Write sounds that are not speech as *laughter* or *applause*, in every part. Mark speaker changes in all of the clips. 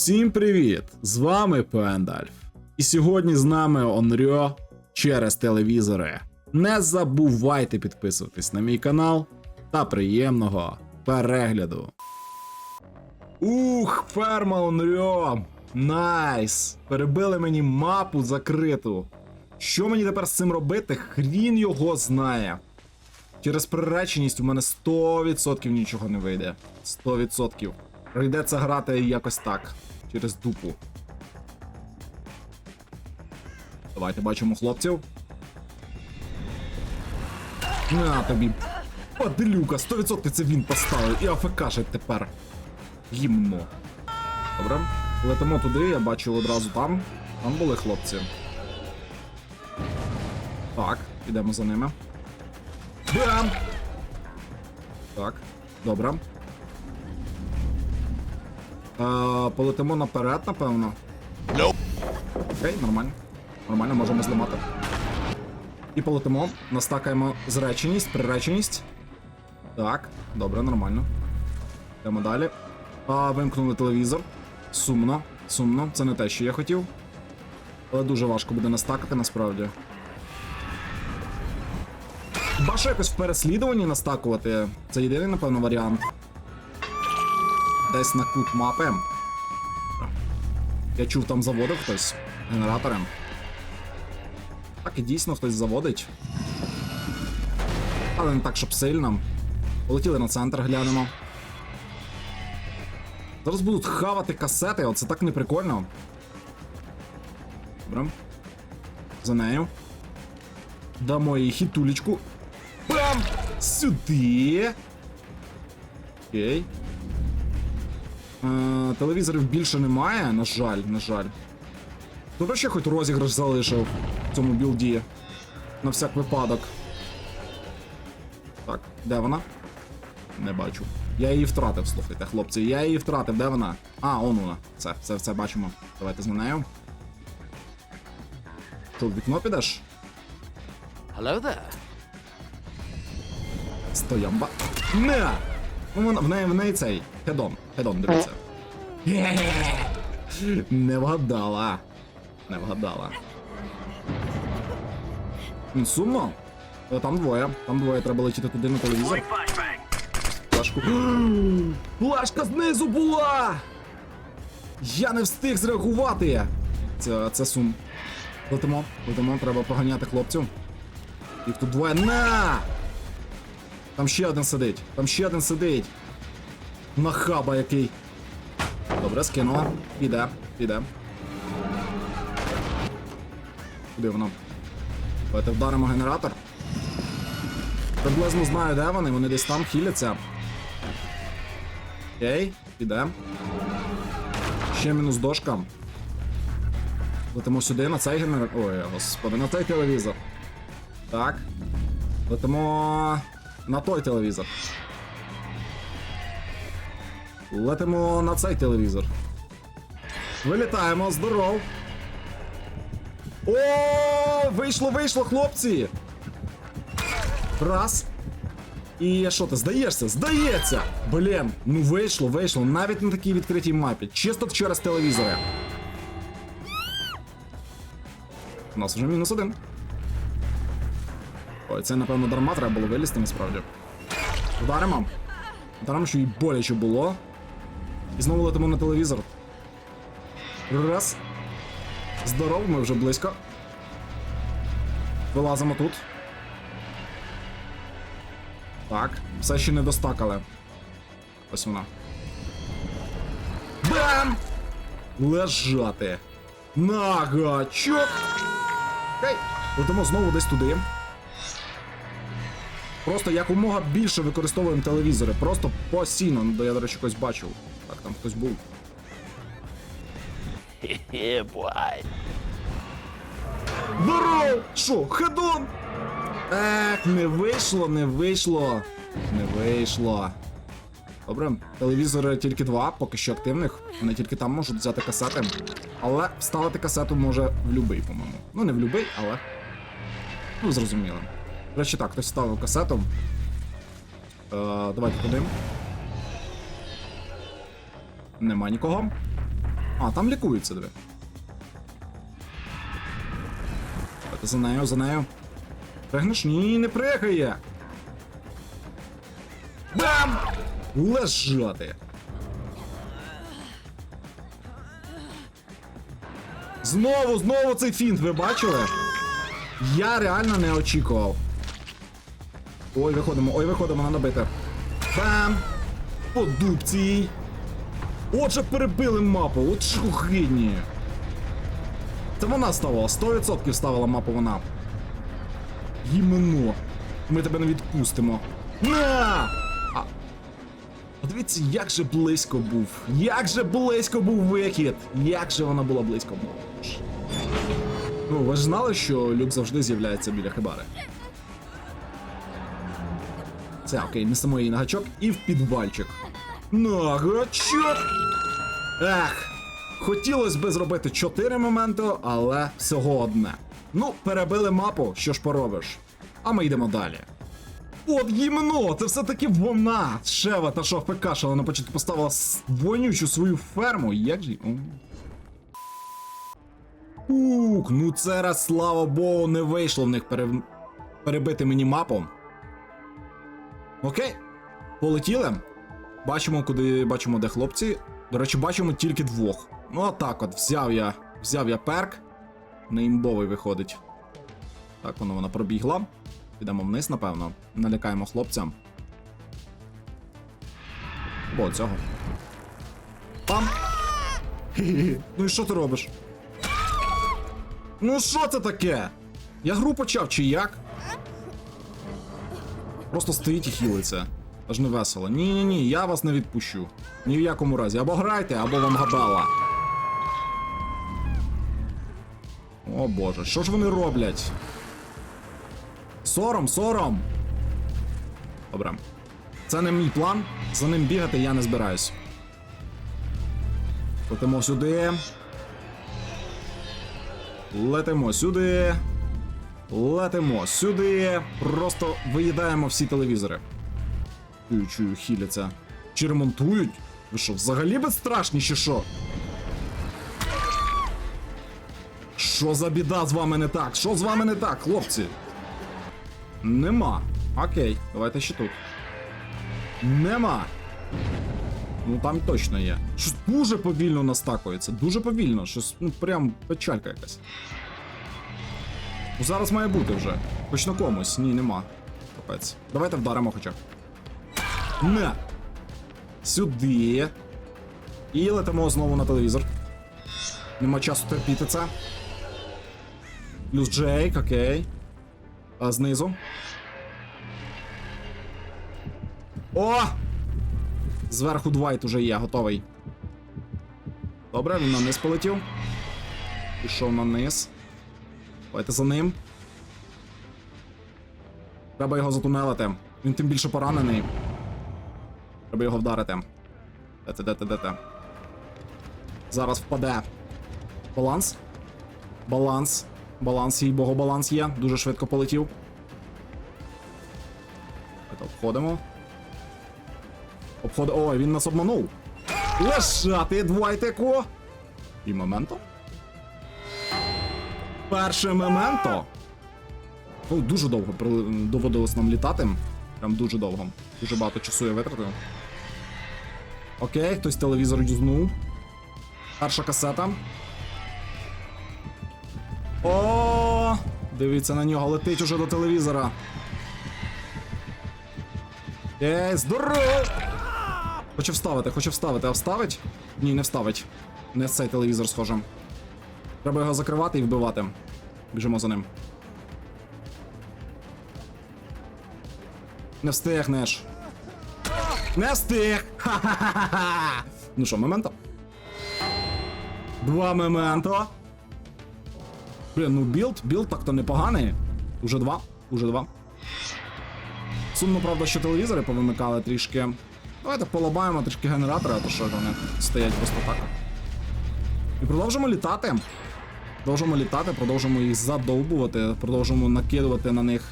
Speaker 1: Всім привіт! З вами Пендальф. І сьогодні з нами Онрьо через телевізори. Не забувайте підписуватись на мій канал та приємного перегляду. Ух, ферма Онрьо! Найс! Перебили мені мапу закриту. Що мені тепер з цим робити? Хрін його знає. Через приреченість у мене 100% нічого не вийде. 100%. Прийдеться грати якось так. Через дупу. Давайте бачимо хлопців. На тобі. Падлюка, 100% це він поставив і АФКшить тепер. Гімно. Добре. Летимо туди, я бачу одразу там. Там були хлопці. Так, ідемо за ними. Бам! Так, добре. Е, полетимо наперед, напевно. Окей, нормально. Нормально, можемо зламати. І полетимо, настакаємо зреченість, приреченість. Так, добре, нормально. Йдемо далі. А, вимкнули телевізор. Сумно, сумно, це не те, що я хотів. Але дуже важко буде настакати насправді. Бажа якось в переслідуванні настакувати. Це єдиний, напевно, варіант. Десь на кут мапи. Я чув, там заводив хтось генератором. Так і дійсно хтось заводить. Але не так, щоб сильно. Полетіли на центр, глянемо. Зараз будуть хавати касети, оце так неприкольно. Добре. За нею. Дамо їй хітулечку. Бам! Сюди. Окей. Е, телевізорів більше немає, на жаль, на жаль. Добре, ще хоч розіграш залишив в цьому білді. На всяк випадок. Так, де вона? Не бачу. Я її втратив, слухайте, хлопці. Я її втратив, де вона? А, он вона. Це, це, це бачимо. Давайте за нею. Що, в вікно підеш?
Speaker 2: Hello there.
Speaker 1: Стоямба. Не! Ну, вона, в неї, в неї цей. Хедон. Хедон, дивіться. Не вгадала. Не вгадала. Сумно. Е, Там двоє. Там двоє треба летіти туди на телевізор. Флешку. *gasps* Флешка знизу була! Я не встиг зреагувати. Це, це сум. Летимо, летимо, треба поганяти хлопців. Їх тут двоє. На! Там ще один сидить. Там ще один сидить. Нахаба який. Добре, скинула. Піде, піде. Куди воно? Давайте вдаримо генератор. Приблизно знаю, де вони, вони десь там хіляться. Окей, піде. Ще мінус дошка. Летимо сюди на цей генератор. Ой, господи, на цей телевізор. Так. Летимо на той телевізор. Летимо на цей телевізор. Вилітаємо, здоров. О, вийшло, вийшло, хлопці! Раз. І що ти, здаєшся? Здається! Блін, ну вийшло, вийшло. Навіть на такій відкритій мапі. Чисто через телевізори. У нас вже мінус один. Ой, це, напевно, дарма треба було вилізти, насправді. Вдаримо. Вдаримо, що їй боляче було. І знову летимо на телевізор. Раз. Здорово, ми вже близько. Вилазимо тут. Так, все ще не достакали. Ось вона. Бам! Лежати. Нагачок! Окей. Летимо знову десь туди. Просто якомога більше використовуємо телевізори. Просто постійно. Ну, я, до речі, когось бачив. Так, там хтось був.
Speaker 2: Yeah, boy.
Speaker 1: Здоров! Що, хедон? Ех, не вийшло, не вийшло. Не вийшло. Добре, телевізори тільки два, поки що активних. Вони тільки там можуть взяти касети. Але вставити касету може в любий, по-моєму. Ну, не в любий, але. Ну, зрозуміло. Речі, так, хтось ставив касету. Е, давайте туди. Нема нікого. А, там лікується, диви. Давайте за нею, за нею. Пригнеш? Ні, не пригає. Бам! Лежати. Знову, знову цей фінт, ви бачили? Я реально не очікував. Ой, виходимо, ой, виходимо, надо бити. Бам! По дубці. Отже, перебили мапу, от гидні. Це вона ставила, 100% ставила мапу вона. Гімено. Ми тебе не відпустимо. На! А... Подивіться, як же близько був. Як же близько був вихід. Як же вона була близько. Ну, ви ж знали, що люк завжди з'являється біля хибари. Це окей, несемо її на гачок і в підвальчик. На гачок! Ех, хотілося би зробити 4 моменти, але всього одне. Ну, перебили мапу, що ж поробиш. А ми йдемо далі. От гімно, це все-таки вона. Шева та що ФКшала на початку поставила вонючу свою ферму. Як же. Ук, ну це раз, слава Богу, не вийшло в них пере... перебити мені мапу. Окей. Полетіли. Бачимо, куди бачимо, де хлопці. До речі, бачимо тільки двох. Ну, а так от, взяв я. Взяв я перк. Неімбовий виходить. Так, воно вона пробігла. Підемо вниз, напевно. Налякаємо хлопцям. Бо цього. Пам! Ну і що ти робиш? Ну що це таке? Я гру почав чи як? Просто стоїть і хілиться. Аж не весело. Ні, ні, ні, я вас не відпущу. Ні в якому разі. Або грайте, або вам гадала. О боже, що ж вони роблять? Сором, сором. Добре. Це не мій план. За ним бігати я не збираюсь. Летимо сюди. Летимо сюди. Летимо сюди. Просто виїдаємо всі телевізори. Чую, чую, хіляться. Чи ремонтують? Ви що, взагалі безстрашні, що? Що за біда з вами не так? Що з вами не так, хлопці? Нема. Окей, давайте ще тут. Нема. Ну там точно є. Щось дуже повільно настакується. Дуже повільно. Щось, ну прям печалька якась. Зараз має бути вже. Хоч на комусь. Ні, нема. Капець. Давайте вдаримо хоча. Не. Сюди. І летимо знову на телевізор. Нема часу терпіти це. Плюс Джейк, окей. А знизу. О! Зверху Двайт уже є, готовий. Добре, він на низ полетів. Пішов на низ. Давайте за ним. Треба його затунелити. Він тим більше поранений. Треба його вдарити. Де-те, де-те, де-те. Зараз впаде. Баланс. Баланс. Баланс, їй богу, баланс є. Дуже швидко полетів. Давайте обходимо. Обходимо. Ой, він нас обманув. Лежати, Двайтеку! І моменто. Перше моменто. Ну, дуже довго доводилось нам літати. Прям дуже довго. Дуже багато часу я витратив. Окей, хтось телевізор юзнув. Перша касета. О, дивіться на нього, летить уже до телевізора. Ей, здорово! Хочу вставити, хочу вставити, а вставить? Ні, не вставить. Не цей телевізор схоже. Треба його закривати і вбивати. Біжимо за ним. Не встигнеш. Не встиг! Ха-ха-ха-ха! *laughs* Ну що, моменто? Два моменто. Блін, ну білд, білд так-то непоганий. Уже два, уже два. Сумно, правда, що телевізори повимикали трішки. Давайте полабаємо трішки генератори, а то що вони стоять просто так. І продовжимо літати. Продовжимо літати, продовжимо їх задовбувати, продовжимо накидувати на них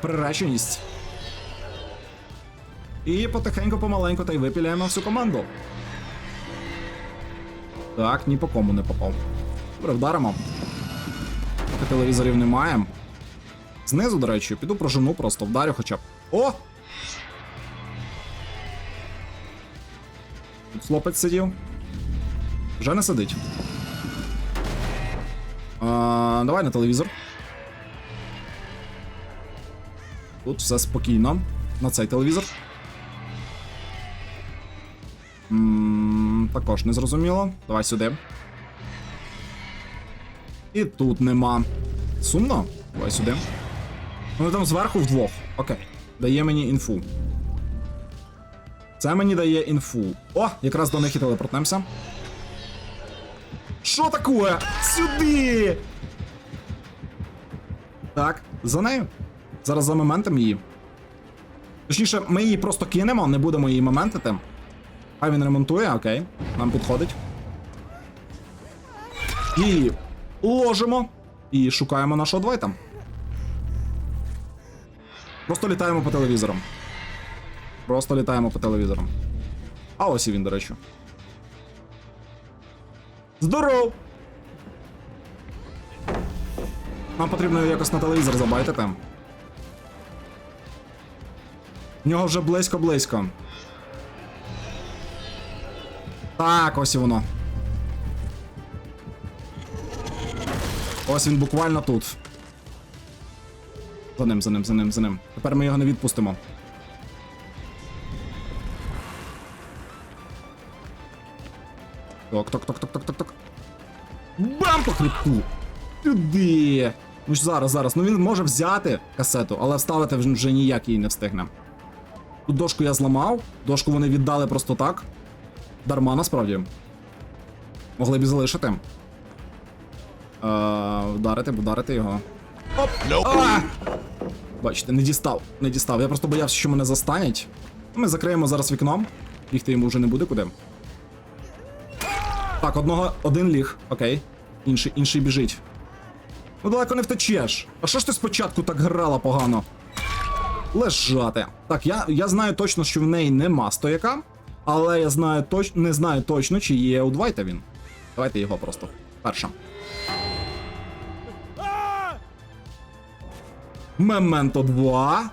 Speaker 1: приреченість. І потихеньку помаленьку та й випіляємо всю команду. Так, ні по кому не попав. Добре, вдаримо. Телевізорів немає. Знизу, до речі, піду прожену, просто вдарю хоча б. О! Тут хлопець сидів. Вже не сидить. А, давай на телевізор. Тут все спокійно. На цей телевізор. м також не зрозуміло. Давай сюди. І тут нема. Сумно? Давай сюди. Вони там зверху вдвох. Окей. Дає мені інфу. Це мені дає інфу. О, якраз до них і телепортнемося. Що таке? Сюди! Так, за нею. Зараз за моментом її. Точніше, ми її просто кинемо, не будемо її моментити. Хай він ремонтує, окей. Нам підходить. І ложимо. І шукаємо нашого двайта. Просто літаємо по телевізорам. Просто літаємо по телевізорам. А ось і він, до речі. Здоров! Нам потрібно якось на телевізор забайтити. В нього вже близько-близько. Так, ось і воно. Ось він буквально тут. За ним, за ним, за ним, за ним. Тепер ми його не відпустимо. Ток, ток, ток, ток, ток, ток, ток. Бам по хребту! Туди! Ну ж зараз, зараз. Ну він може взяти касету, але вставити вже- вже ніяк її не встигне. Тут дошку я зламав, дошку вони віддали просто так. Дарма насправді. Могли б і залишити. Е, вдарити, вдарити його. Оп! А! Бачите, не дістав, не дістав. Я просто боявся, що мене застанять. Ми закриємо зараз вікном. Бігти йому вже не буде куди. Так, одного, один ліг, окей. Інший, інший біжить. Ну далеко не втечеш. А що ж ти спочатку так грала погано? Лежати. Так, я, я знаю точно, що в неї нема стояка, але я знаю точ... не знаю точно, чи є у Двайта він. Давайте його просто. Перша. Мементо 2.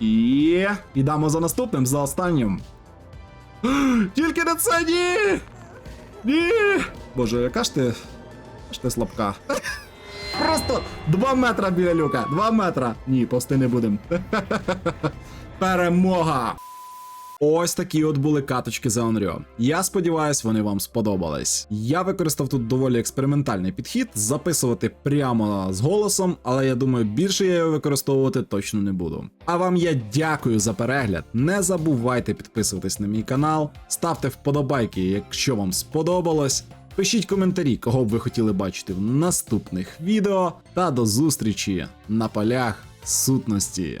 Speaker 1: І. Ідемо за наступним, за останнім. *gasps* Тільки не це ні! Ні! Боже, яка ж ти. ж ти слабка. Просто 2 метра біля люка. 2 метра. Ні, пости не будемо. *laughs* Перемога! Ось такі от були каточки за Unreal. Я сподіваюсь, вони вам сподобались. Я використав тут доволі експериментальний підхід, записувати прямо з голосом, але я думаю, більше я його використовувати точно не буду. А вам я дякую за перегляд. Не забувайте підписуватись на мій канал, ставте вподобайки, якщо вам сподобалось. Пишіть коментарі, кого б ви хотіли бачити в наступних відео. Та до зустрічі на полях сутності.